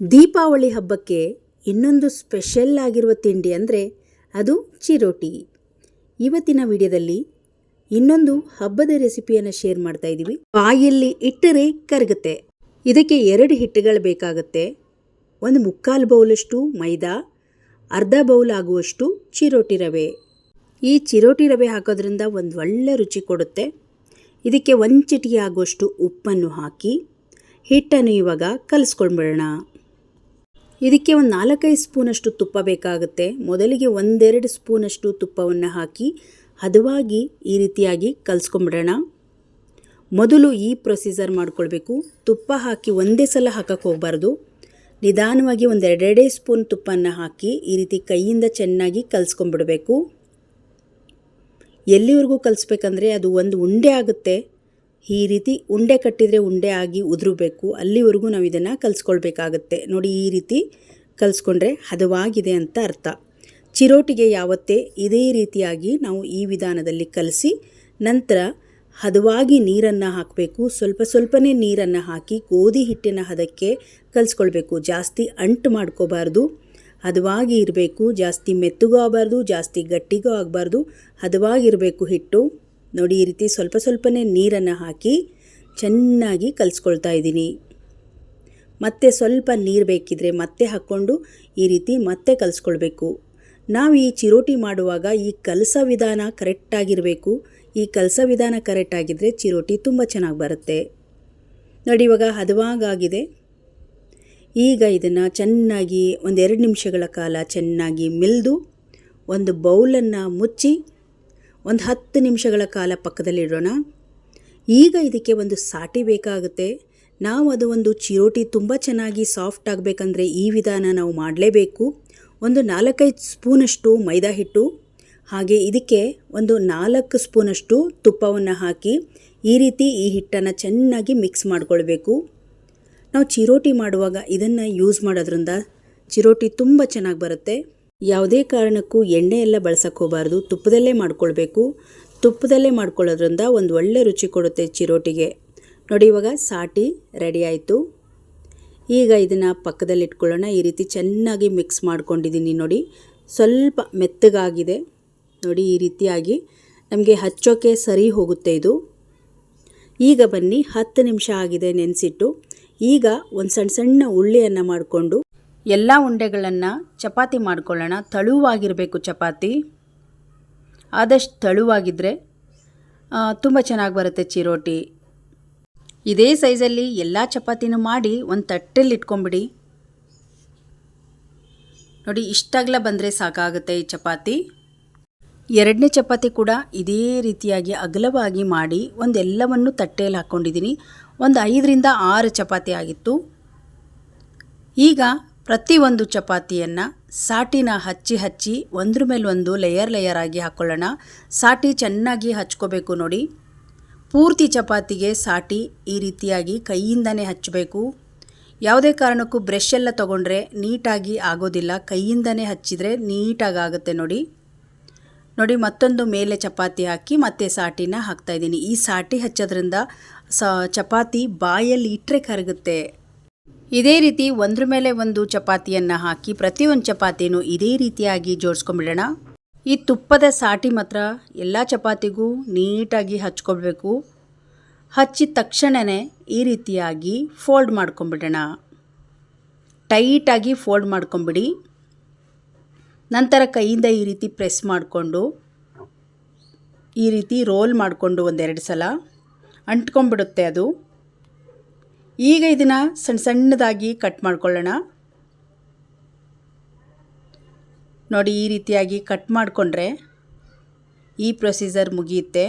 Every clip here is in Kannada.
ದೀಪಾವಳಿ ಹಬ್ಬಕ್ಕೆ ಇನ್ನೊಂದು ಸ್ಪೆಷಲ್ ಆಗಿರುವ ತಿಂಡಿ ಅಂದರೆ ಅದು ಚಿರೋಟಿ. ಇವತ್ತಿನ ವಿಡಿಯೋದಲ್ಲಿ ಇನ್ನೊಂದು ಹಬ್ಬದ ರೆಸಿಪಿಯನ್ನು ಶೇರ್ ಮಾಡ್ತಾ ಇದ್ದೀವಿ ಬಾಯಲ್ಲಿ ಇಟ್ಟರೆ ಕರಗುತ್ತೆ. ಇದಕ್ಕೆ ಎರಡು ಹಿಟ್ಟುಗಳು ಬೇಕಾಗುತ್ತೆ. ಒಂದು ಮುಕ್ಕಾಲು ಬೌಲಷ್ಟು ಮೈದಾ, ಅರ್ಧ ಬೌಲ್ ಆಗುವಷ್ಟು ಚಿರೋಟಿ ರವೆ. ಈ ಚಿರೋಟಿ ರವೆ ಹಾಕೋದ್ರಿಂದ ಒಂದು ಒಳ್ಳೆ ರುಚಿ ಕೊಡುತ್ತೆ. ಇದಕ್ಕೆ ಒಂದು ಚಿಟಿಕೆ ಆಗುವಷ್ಟು ಉಪ್ಪನ್ನು ಹಾಕಿ ಹಿಟ್ಟನ್ನು ಇವಾಗ ಕಲಿಸ್ಕೊಂಡ್ಬಿಡೋಣ. ಇದಕ್ಕೆ ಒಂದು ನಾಲ್ಕೈದು ಸ್ಪೂನಷ್ಟು ತುಪ್ಪ ಬೇಕಾಗುತ್ತೆ. ಮೊದಲಿಗೆ ಒಂದೆರಡು ಸ್ಪೂನಷ್ಟು ತುಪ್ಪವನ್ನು ಹಾಕಿ ಹದವಾಗಿ ಈ ರೀತಿಯಾಗಿ ಕಲಿಸ್ಕೊಂಬಿಡೋಣ ಮೊದಲು ಈ ಪ್ರೊಸೀಜರ್ ಮಾಡ್ಕೊಳ್ಬೇಕು. ತುಪ್ಪ ಹಾಕಿ ಒಂದೇ ಸಲ ಹಾಕಕ್ಕೆ ಹೋಗಬಾರ್ದು. ನಿಧಾನವಾಗಿ ಒಂದು ಎರಡೆರಡೇ ಸ್ಪೂನ್ ತುಪ್ಪನ ಹಾಕಿ ಈ ರೀತಿ ಕೈಯಿಂದ ಚೆನ್ನಾಗಿ ಕಲಿಸ್ಕೊಂಬಿಡಬೇಕು ಎಲ್ಲಿವರೆಗೂ ಕಲಿಸ್ಬೇಕಂದ್ರೆ ಅದು ಒಂದು ಉಂಡೆ ಆಗುತ್ತೆ. ಈ ರೀತಿ ಉಂಡೆ ಕಟ್ಟಿದರೆ ಉಂಡೆ ಆಗಿ ಉದುರಬೇಕು. ಅಲ್ಲಿವರೆಗೂ ನಾವು ಇದನ್ನು ಕಲಿಸ್ಕೊಳ್ಬೇಕಾಗತ್ತೆ. ನೋಡಿ ಈ ರೀತಿ ಕಲಿಸ್ಕೊಂಡ್ರೆ ಹದವಾಗಿದೆ ಅಂತ ಅರ್ಥ. ಚಿರೋಟಿಗೆ ಯಾವತ್ತೇ ಇದೇ ರೀತಿಯಾಗಿ ನಾವು ಈ ವಿಧಾನದಲ್ಲಿ ಕಲಸಿ ನಂತರ ಹದವಾಗಿ ನೀರನ್ನು ಹಾಕಬೇಕು. ಸ್ವಲ್ಪ ಸ್ವಲ್ಪನೇ ನೀರನ್ನು ಹಾಕಿ ಗೋಧಿ ಹಿಟ್ಟಿನ ಹದಕ್ಕೆ ಕಲಿಸ್ಕೊಳ್ಬೇಕು. ಜಾಸ್ತಿ ಅಂಟು ಮಾಡ್ಕೋಬಾರ್ದು. ಹದವಾಗಿ ಇರಬೇಕು. ಜಾಸ್ತಿ ಮೆತ್ತಗೂ ಆಗಬಾರ್ದು, ಜಾಸ್ತಿ ಗಟ್ಟಿಗೂ ಆಗಬಾರ್ದು. ಹದವಾಗಿರಬೇಕು ಹಿಟ್ಟು. ನೋಡಿ ಈ ರೀತಿ ಸ್ವಲ್ಪ ಸ್ವಲ್ಪನೇ ನೀರನ್ನು ಹಾಕಿ ಚೆನ್ನಾಗಿ ಕಲಿಸ್ಕೊಳ್ತಾ ಇದ್ದೀನಿ. ಮತ್ತೆ ಸ್ವಲ್ಪ ನೀರು ಬೇಕಿದ್ರೆ ಮತ್ತೆ ಹಾಕ್ಕೊಂಡು ಈ ರೀತಿ ಮತ್ತೆ ಕಲಿಸ್ಕೊಳ್ಬೇಕು. ನಾವು ಈ ಚಿರೋಟಿ ಮಾಡುವಾಗ ಈ ಕಲಸ ವಿಧಾನ ಕರೆಕ್ಟಾಗಿರಬೇಕು ಈ ಕಲಸ ವಿಧಾನ ಕರೆಕ್ಟಾಗಿದ್ದರೆ ಚಿರೋಟಿ ತುಂಬ ಚೆನ್ನಾಗಿ ಬರುತ್ತೆ. ನೋಡಿ ಇವಾಗ ಹದವಾಗಾಗಿದೆ. ಈಗ ಇದನ್ನು ಚೆನ್ನಾಗಿ ಒಂದೆರಡು ನಿಮಿಷಗಳ ಕಾಲ ಚೆನ್ನಾಗಿ ಮಿಲ್ದು ಒಂದು ಬೌಲನ್ನು ಮುಚ್ಚಿ ಒಂದು ಹತ್ತು ನಿಮಿಷಗಳ ಕಾಲ ಪಕ್ಕದಲ್ಲಿಡೋಣ. ಈಗ ಇದಕ್ಕೆ ಒಂದು ಸಾಟಿ ಬೇಕಾಗುತ್ತೆ. ನಾವು ಅದು ಒಂದು ಚಿರೋಟಿ ತುಂಬ ಚೆನ್ನಾಗಿ ಸಾಫ್ಟ್ ಆಗಬೇಕಂದ್ರೆ ಈ ವಿಧಾನ ನಾವು ಮಾಡಲೇಬೇಕು. ಒಂದು ನಾಲ್ಕೈದು ಸ್ಪೂನಷ್ಟು ಮೈದಾ ಹಿಟ್ಟು, ಹಾಗೆ ಇದಕ್ಕೆ ಒಂದು ನಾಲ್ಕು ಸ್ಪೂನಷ್ಟು ತುಪ್ಪವನ್ನು ಹಾಕಿ ಈ ರೀತಿ ಈ ಹಿಟ್ಟನ್ನು ಚೆನ್ನಾಗಿ ಮಿಕ್ಸ್ ಮಾಡಿಕೊಳ್ಬೇಕು. ನಾವು ಚಿರೋಟಿ ಮಾಡುವಾಗ ಇದನ್ನು ಯೂಸ್ ಮಾಡೋದ್ರಿಂದ ಚಿರೋಟಿ ತುಂಬ ಚೆನ್ನಾಗಿ ಬರುತ್ತೆ. ಯಾವುದೇ ಕಾರಣಕ್ಕೂ ಎಣ್ಣೆ ಎಲ್ಲ ಬಳಸಕ್ಕೆ ಹೋಗಬಾರ್ದು, ತುಪ್ಪದಲ್ಲೇ ಮಾಡ್ಕೊಳ್ಬೇಕು. ತುಪ್ಪದಲ್ಲೇ ಮಾಡ್ಕೊಳ್ಳೋದ್ರಿಂದ ಒಂದು ಒಳ್ಳೆ ರುಚಿ ಕೊಡುತ್ತೆ ಚಿರೋಟಿಗೆ. ನೋಡಿ ಇವಾಗ ಸಾಟಿ ರೆಡಿ ಆಯಿತು. ಈಗ ಇದನ್ನು ಪಕ್ಕದಲ್ಲಿ ಇಟ್ಕೊಳ್ಳೋಣ. ಈ ರೀತಿ ಚೆನ್ನಾಗಿ ಮಿಕ್ಸ್ ಮಾಡ್ಕೊಂಡಿದ್ದೀನಿ ನೋಡಿ. ಸ್ವಲ್ಪ ಮೆತ್ತಗಾಗಿದೆ. ನೋಡಿ ಈ ರೀತಿಯಾಗಿ ನಮಗೆ ಹಚ್ಚೋಕ್ಕೆ ಸರಿ ಹೋಗುತ್ತೆ ಇದು. ಈಗ ಬನ್ನಿ, ಹತ್ತು ನಿಮಿಷ ಆಗಿದೆ ನೆನೆಸಿಟ್ಟು. ಈಗ ಒಂದು ಸಣ್ಣ ಸಣ್ಣ ಉಳ್ಳಿಯನ್ನು ಮಾಡಿಕೊಂಡು ಎಲ್ಲ ಉಂಡೆಗಳನ್ನು ಚಪಾತಿ ಮಾಡ್ಕೊಳ್ಳೋಣ. ತಳುವಾಗಿರಬೇಕು ಚಪಾತಿ. ಆದಷ್ಟು ತಳುವಾಗಿದ್ದರೆ ತುಂಬ ಚೆನ್ನಾಗಿ ಬರುತ್ತೆ ಚಿರೋಟಿ. ಇದೇ ಸೈಜಲ್ಲಿ ಎಲ್ಲ ಚಪಾತಿನೂ ಮಾಡಿ ಒಂದು ತಟ್ಟೆಲ್ಲಿ ಇಟ್ಕೊಂಬಿಡಿ. ನೋಡಿ, ಇಷ್ಟಾಗಲ ಬಂದರೆ ಸಾಕಾಗುತ್ತೆ ಈ ಚಪಾತಿ. ಎರಡನೇ ಚಪಾತಿ ಕೂಡ ಇದೇ ರೀತಿಯಾಗಿ ಅಗಲವಾಗಿ ಮಾಡಿ ಒಂದೆಲ್ಲವನ್ನು ತಟ್ಟೆಯಲ್ಲಿ ಹಾಕ್ಕೊಂಡಿದ್ದೀನಿ ಒಂದು ಐದರಿಂದ ಆರು ಚಪಾತಿ ಆಗಿತ್ತು. ಈಗ ಪ್ರತಿಯೊಂದು ಚಪಾತಿಯನ್ನು ಸಾಟಿನ ಹಚ್ಚಿ ಹಚ್ಚಿ ಒಂದ್ರ ಮೇಲೆ ಒಂದು ಲೇಯರ್ ಲೇಯರ್ ಆಗಿ ಹಾಕ್ಕೊಳ್ಳೋಣ ಸಾಟಿ ಚೆನ್ನಾಗಿ ಹಚ್ಕೋಬೇಕು ನೋಡಿ. ಪೂರ್ತಿ ಚಪಾತಿಗೆ ಸಾಟಿ ಈ ರೀತಿಯಾಗಿ ಕೈಯಿಂದನೇ ಹಚ್ಚಬೇಕು. ಯಾವುದೇ ಕಾರಣಕ್ಕೂ ಬ್ರಷ್ ಎಲ್ಲ ತೊಗೊಂಡ್ರೆ ನೀಟಾಗಿ ಆಗೋದಿಲ್ಲ. ಕೈಯಿಂದನೇ ಹಚ್ಚಿದರೆ ನೀಟಾಗಿ ಆಗುತ್ತೆ ನೋಡಿ. ನೋಡಿ, ಮತ್ತೊಂದು ಮೇಲೆ ಚಪಾತಿ ಹಾಕಿ ಮತ್ತೆ ಸಾಟಿನ ಹಾಕ್ತಾಯಿದ್ದೀನಿ ಈ ಸಾಟಿ ಹಚ್ಚೋದ್ರಿಂದ ಸ, ಚಪಾತಿ ಬಾಯಲ್ಲಿ ಇಟ್ಟರೆ ಕರಗುತ್ತೆ. ಇದೇ ರೀತಿ ಒಂದ್ರ ಮೇಲೆ ಒಂದು ಚಪಾತಿಯನ್ನು ಹಾಕಿ ಪ್ರತಿಯೊಂದು ಚಪಾತಿನೂ ಇದೇ ರೀತಿಯಾಗಿ ಜೋಡಿಸ್ಕೊಂಬಿಡೋಣ ಈ ತುಪ್ಪದ ಸಾಟಿ ಮಾತ್ರ ಎಲ್ಲ ಚಪಾತಿಗೂ ನೀಟಾಗಿ ಹಚ್ಕೊಳ್ಬೇಕು. ಹಚ್ಚಿದ ತಕ್ಷಣವೇ ಈ ರೀತಿಯಾಗಿ ಫೋಲ್ಡ್ ಮಾಡ್ಕೊಂಬಿಡೋಣ ಟೈಟಾಗಿ ಫೋಲ್ಡ್ ಮಾಡ್ಕೊಂಬಿಡಿ. ನಂತರ ಕೈಯಿಂದ ಈ ರೀತಿ ಪ್ರೆಸ್ ಮಾಡಿಕೊಂಡು, ಈ ರೀತಿ ರೋಲ್ ಮಾಡಿಕೊಂಡು ಒಂದೆರಡು ಸಲ ಅಂಟ್ಕೊಂಬಿಡುತ್ತೆ ಅದು. ಈಗ ಇದನ್ನು ಸಣ್ಣ ಸಣ್ಣದಾಗಿ ಕಟ್ ಮಾಡ್ಕೊಳ್ಳೋಣ. ನೋಡಿ, ಈ ರೀತಿಯಾಗಿ ಕಟ್ ಮಾಡಿಕೊಂಡ್ರೆ ಈ ಪ್ರೊಸೀಜರ್ ಮುಗಿಯುತ್ತೆ.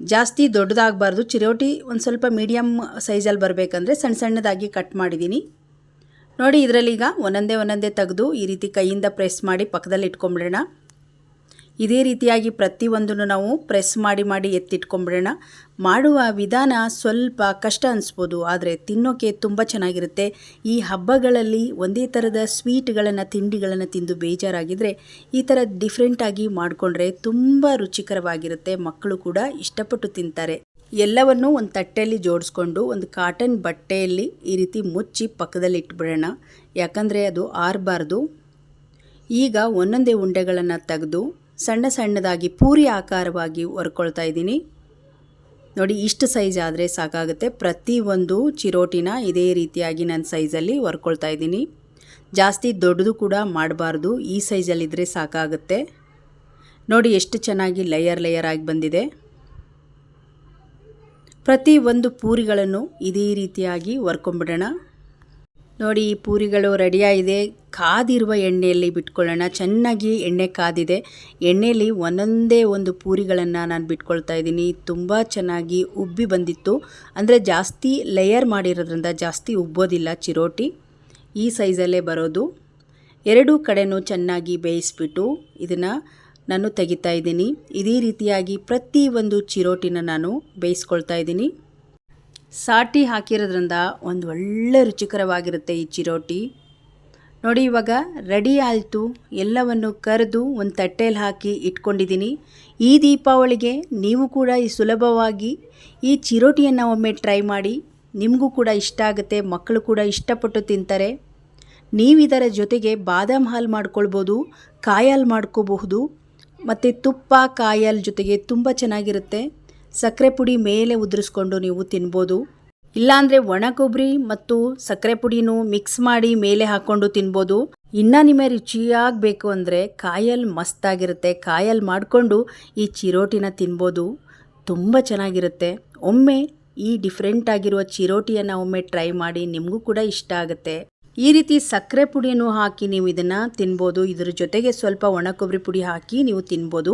ಜಾಸ್ತಿ ದೊಡ್ಡದಾಗಬಾರ್ದು. ಚಿರೋಟಿ ಒಂದು ಸ್ವಲ್ಪ ಮೀಡಿಯಮ್ ಸೈಜಲ್ಲಿ ಬರಬೇಕಂದ್ರೆ ಸಣ್ಣ ಸಣ್ಣದಾಗಿ ಕಟ್ ಮಾಡಿದ್ದೀನಿ. ನೋಡಿ, ಇದರಲ್ಲಿ ಈಗ ಒಂದೊಂದೇ ಒಂದೊಂದೇ ತೆಗೆದು ಈ ರೀತಿ ಕೈಯಿಂದ ಪ್ರೆಸ್ ಮಾಡಿ ಪಕ್ಕದಲ್ಲಿ ಇಟ್ಕೊಂಬಿಡೋಣ ಇದೇ ರೀತಿಯಾಗಿ ಪ್ರತಿಯೊಂದನ್ನು ನಾವು ಪ್ರೆಸ್ ಮಾಡಿ ಮಾಡಿ ಎತ್ತಿಟ್ಕೊಂಡ್ಬಿಡೋಣ ಮಾಡುವ ವಿಧಾನ ಸ್ವಲ್ಪ ಕಷ್ಟ ಅನಿಸ್ಬೋದು, ಆದರೆ ತಿನ್ನೋಕೆ ತುಂಬ ಚೆನ್ನಾಗಿರುತ್ತೆ. ಈ ಹಬ್ಬಗಳಲ್ಲಿ ಒಂದೇ ಥರದ ಸ್ವೀಟ್ಗಳನ್ನು, ತಿಂಡಿಗಳನ್ನು ತಿಂದು ಬೇಜಾರಾಗಿದ್ದರೆ ಈ ಥರ ಡಿಫ್ರೆಂಟಾಗಿ ಮಾಡಿಕೊಂಡ್ರೆ ತುಂಬ ರುಚಿಕರವಾಗಿರುತ್ತೆ. ಮಕ್ಕಳು ಕೂಡ ಇಷ್ಟಪಟ್ಟು ತಿಂತಾರೆ. ಎಲ್ಲವನ್ನು ಒಂದು ತಟ್ಟೆಯಲ್ಲಿ ಜೋಡಿಸ್ಕೊಂಡು ಒಂದು ಕಾಟನ್ ಬಟ್ಟೆಯಲ್ಲಿ ಈ ರೀತಿ ಮುಚ್ಚಿ ಪಕ್ಕದಲ್ಲಿ ಇಟ್ಬಿಡೋಣ. ಯಾಕಂದರೆ ಅದು ಆರಬಾರ್ದು. ಈಗ ಒಂದೊಂದೇ ಉಂಡೆಗಳನ್ನು ತೆಗೆದು ಸಣ್ಣ ಸಣ್ಣದಾಗಿ ಪೂರಿ ಆಕಾರವಾಗಿ ಹೊರ್ಕೊಳ್ತಾ ಇದ್ದೀನಿ. ನೋಡಿ, ಇಷ್ಟು ಸೈಜ್ ಆದರೆ ಸಾಕಾಗುತ್ತೆ. ಪ್ರತಿ ಒಂದು ಚಿರೋಟಿನ ಇದೇ ರೀತಿಯಾಗಿ ನನ್ನ ಸೈಜಲ್ಲಿ ಹೊರ್ಕೊಳ್ತಾ ಇದ್ದೀನಿ. ಜಾಸ್ತಿ ದೊಡ್ಡದು ಕೂಡ ಮಾಡಬಾರ್ದು. ಈ ಸೈಜಲ್ಲಿದ್ದರೆ ಸಾಕಾಗುತ್ತೆ. ನೋಡಿ, ಎಷ್ಟು ಚೆನ್ನಾಗಿ ಲೇಯರ್ ಲೇಯರ್ ಆಗಿ ಬಂದಿದೆ. ಪ್ರತಿ ಒಂದು ಪೂರಿಗಳನ್ನು ಇದೇ ರೀತಿಯಾಗಿ ಹೊರ್ಕೊಂಬಿಡೋಣ ನೋಡಿ, ಈ ಪೂರಿಗಳು ರೆಡಿಯಾಗಿದೆ. ಕಾದಿರುವ ಎಣ್ಣೆಯಲ್ಲಿ ಬಿಟ್ಕೊಳ್ಳೋಣ. ಚೆನ್ನಾಗಿ ಎಣ್ಣೆ ಕಾದಿದೆ. ಎಣ್ಣೆಯಲ್ಲಿ ಒಂದೊಂದೇ ಒಂದು ಪೂರಿಗಳನ್ನು ನಾನು ಬಿಟ್ಕೊಳ್ತಾ ಇದ್ದೀನಿ. ತುಂಬ ಚೆನ್ನಾಗಿ ಉಬ್ಬಿ ಬಂದಿತ್ತು. ಅಂದರೆ ಜಾಸ್ತಿ ಲೇಯರ್ ಮಾಡಿರೋದ್ರಿಂದ ಜಾಸ್ತಿ ಉಬ್ಬೋದಿಲ್ಲ ಚಿರೋಟಿ. ಈ ಸೈಜಲ್ಲೇ ಬರೋದು. ಎರಡೂ ಕಡೆನೂ ಚೆನ್ನಾಗಿ ಬೇಯಿಸ್ಬಿಟ್ಟು ಇದನ್ನು ನಾನು ತೆಗಿತಾ ಇದ್ದೀನಿ. ಇದೇ ರೀತಿಯಾಗಿ ಪ್ರತಿ ಒಂದು ಚಿರೋಟಿನ ನಾನು ಬೇಯಿಸ್ಕೊಳ್ತಾ ಇದ್ದೀನಿ. ಸಾಟಿ ಹಾಕಿರೋದ್ರಿಂದ ಒಂದು ಒಳ್ಳೆ ರುಚಿಕರವಾಗಿರುತ್ತೆ ಈ ಚಿರೋಟಿ. ನೋಡಿ, ಇವಾಗ ರೆಡಿ ಆಯಿತು. ಎಲ್ಲವನ್ನು ಕರೆದು ಒಂದು ತಟ್ಟೆಯಲ್ಲಿ ಹಾಕಿ ಇಟ್ಕೊಂಡಿದ್ದೀನಿ ಈ ದೀಪಾವಳಿಗೆ ನೀವು ಕೂಡ ಈ ಸುಲಭವಾಗಿ ಈ ಚಿರೋಟಿಯನ್ನು ಒಮ್ಮೆ ಟ್ರೈ ಮಾಡಿ. ನಿಮಗೂ ಕೂಡ ಇಷ್ಟ ಆಗುತ್ತೆ, ಮಕ್ಕಳು ಕೂಡ ಇಷ್ಟಪಟ್ಟು ತಿಂತಾರೆ. ನೀವು ಇದರ ಜೊತೆಗೆ ಬಾದಾಮ್ ಹಾಲು ಮಾಡ್ಕೊಳ್ಬೋದು ಕಾಯಲ್ಲಿ ಮಾಡ್ಕೋಬಹುದು. ಮತ್ತು ತುಪ್ಪ, ಕಾಯಲ್ ಜೊತೆಗೆ ತುಂಬ ಚೆನ್ನಾಗಿರುತ್ತೆ. ಸಕ್ಕರೆ ಪುಡಿ ಮೇಲೆ ಉದುರಿಸ್ಕೊಂಡು ನೀವು ತಿನ್ಬೋದು. ಇಲ್ಲಾಂದರೆ ಒಣ ಕೊಬ್ಬರಿ ಮತ್ತು ಸಕ್ಕರೆ ಪುಡಿನೂ ಮಿಕ್ಸ್ ಮಾಡಿ ಮೇಲೆ ಹಾಕ್ಕೊಂಡು ತಿನ್ಬೋದು. ಇನ್ನು ನಿಮಗೆ ರುಚಿಯಾಗಬೇಕು ಅಂದರೆ ಕಾಯಲ್ಲಿ ಮಸ್ತಾಗಿರುತ್ತೆ. ಕಾಯಲ್ಲಿ ಮಾಡಿಕೊಂಡು ಈ ಚಿರೋಟಿನ ತಿನ್ಬೋದು. ತುಂಬ ಚೆನ್ನಾಗಿರುತ್ತೆ. ಒಮ್ಮೆ ಈ ಡಿಫ್ರೆಂಟ್ ಆಗಿರುವ ಚಿರೋಟಿಯನ್ನು ಒಮ್ಮೆ ಟ್ರೈ ಮಾಡಿ ನಿಮಗೂ ಕೂಡ ಇಷ್ಟ ಆಗುತ್ತೆ. ಈ ರೀತಿ ಸಕ್ಕರೆ ಪುಡಿಯನ್ನು ಹಾಕಿ ನೀವು ಇದನ್ನು ತಿನ್ಬೋದು. ಇದರ ಜೊತೆಗೆ ಸ್ವಲ್ಪ ಒಣ ಕೊಬ್ಬರಿ ಪುಡಿ ಹಾಕಿ ನೀವು ತಿನ್ಬೋದು.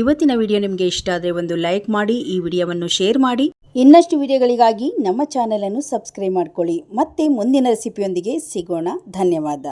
ಇವತ್ತಿನ ವಿಡಿಯೋ ನಿಮಗೆ ಇಷ್ಟ ಆದರೆ ಒಂದು ಲೈಕ್ ಮಾಡಿ, ಈ ವಿಡಿಯೋವನ್ನು ಶೇರ್ ಮಾಡಿ. ಇನ್ನಷ್ಟು ವಿಡಿಯೋಗಳಿಗಾಗಿ ನಮ್ಮ ಚಾನಲನ್ನು ಸಬ್ಸ್ಕ್ರೈಬ್ ಮಾಡ್ಕೊಳ್ಳಿ. ಮತ್ತೆ ಮುಂದಿನ ರೆಸಿಪಿಯೊಂದಿಗೆ ಸಿಗೋಣ. ಧನ್ಯವಾದ.